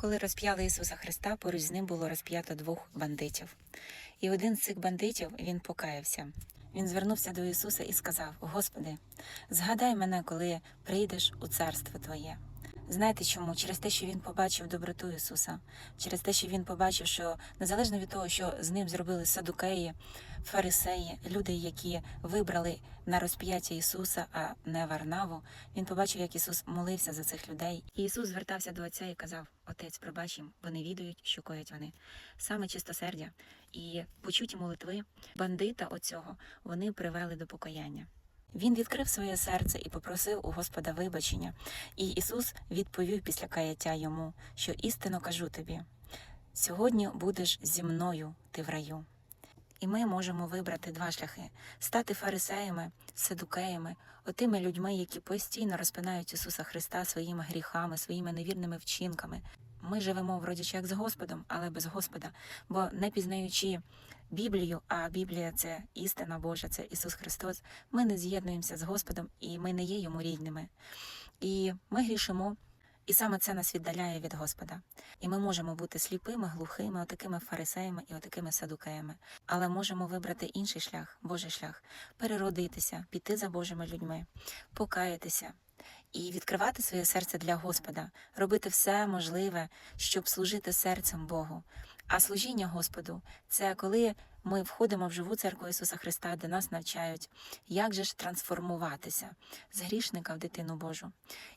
Коли розп'яли Ісуса Христа, поруч з ним було розп'ято двох бандитів. І один з цих бандитів він покаявся. Він звернувся до Ісуса і сказав: Господи, згадай мене, коли прийдеш у царство Твоє. Знаєте чому? Через те, що він побачив доброту Ісуса, через те, що він побачив, що незалежно від того, що з ним зробили садукеї, фарисеї, люди, які вибрали на розп'яття Ісуса, а не Варнаву, він побачив, як Ісус молився за цих людей. І Ісус звертався до Отця і казав: Отець, пробач їм, вони відають, що коять вони. Саме чистосердя і почуті молитви бандита оцього вони привели до покаяння. Він відкрив своє серце і попросив у Господа вибачення. І Ісус відповів після каяття йому, що істинно кажу тобі: сьогодні будеш зі мною ти в раю. І ми можемо вибрати два шляхи: стати фарисеями, седукеями, отими людьми, які постійно розпинають Ісуса Христа своїми гріхами, своїми невірними вчинками. Ми живемо вроді як з Господом, але без Господа, бо не пізнаючи Біблію, а Біблія це істина Божа, це Ісус Христос. Ми не з'єднуємося з Господом і ми не є йому рідними. І ми грішимо, і саме це нас віддаляє від Господа. І ми можемо бути сліпими, глухими, отакими фарисеями і отакими садукеями. Але можемо вибрати інший шлях, Божий шлях, переродитися, піти за Божими людьми, покаятися. І відкривати своє серце для Господа, робити все можливе, щоб служити серцем Богу. А служіння Господу це коли ми входимо в живу церкву Ісуса Христа, де нас навчають, як же ж трансформуватися з грішника в дитину Божу.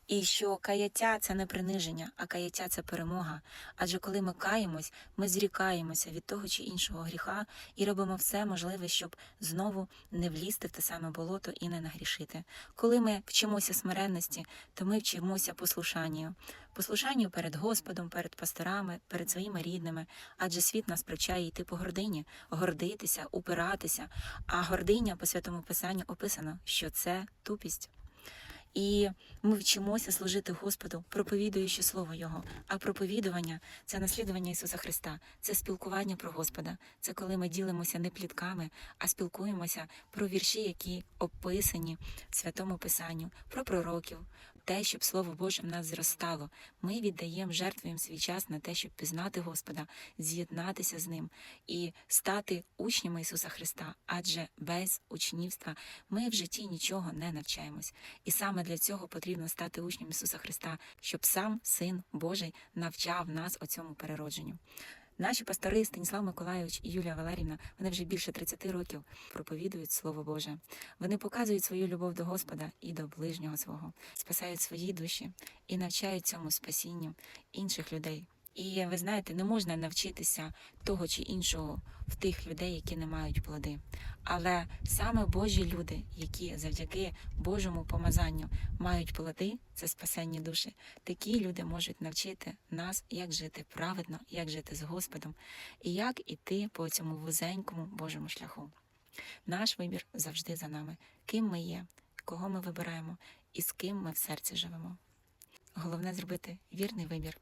І що каяття це не приниження, а каяття це перемога. Адже коли ми каємось, ми зрікаємося від того чи іншого гріха і робимо все можливе, щоб знову не влізти в те саме болото і не нагрішити. Коли ми вчимося смиренності, то ми вчимося послушанню. Послушанню перед Господом, перед пасторами, перед своїми рідними, адже світ нас привчає йти по гордині, гордитися, упиратися. А гординя по святому писанню описано, що це тупість. І ми вчимося служити Господу, проповідуючи Слово Його. А проповідування це наслідування Ісуса Христа, це спілкування про Господа. Це коли ми ділимося не плітками, а спілкуємося про вірші, які описані в святому Писанню, про пророків, те, щоб Слово Боже в нас зростало. Ми віддаємо, жертвуємо свій час на те, щоб пізнати Господа, з'єднатися з ним і стати учнями Ісуса Христа. Адже без учнівства ми в житті нічого не навчаємось. І для цього потрібно стати учнем Ісуса Христа, щоб сам Син Божий навчав нас о цьому переродженню. Наші пастори Станіслав Миколайович і Юлія Валерівна, вони вже більше 30 років проповідують Слово Боже. Вони показують свою любов до Господа і до ближнього свого, спасають свої душі і навчають цьому спасінню інших людей. І ви знаєте, не можна навчитися того чи іншого в тих людей, які не мають плоди. Але саме Божі люди, які завдяки Божому помазанню мають плоди, це спасенні душі, такі люди можуть навчити нас, як жити праведно, як жити з Господом, і як іти по цьому вузенькому Божому шляху. Наш вибір завжди за нами, ким ми є, кого ми вибираємо і з ким ми в серці живемо. Головне зробити вірний вибір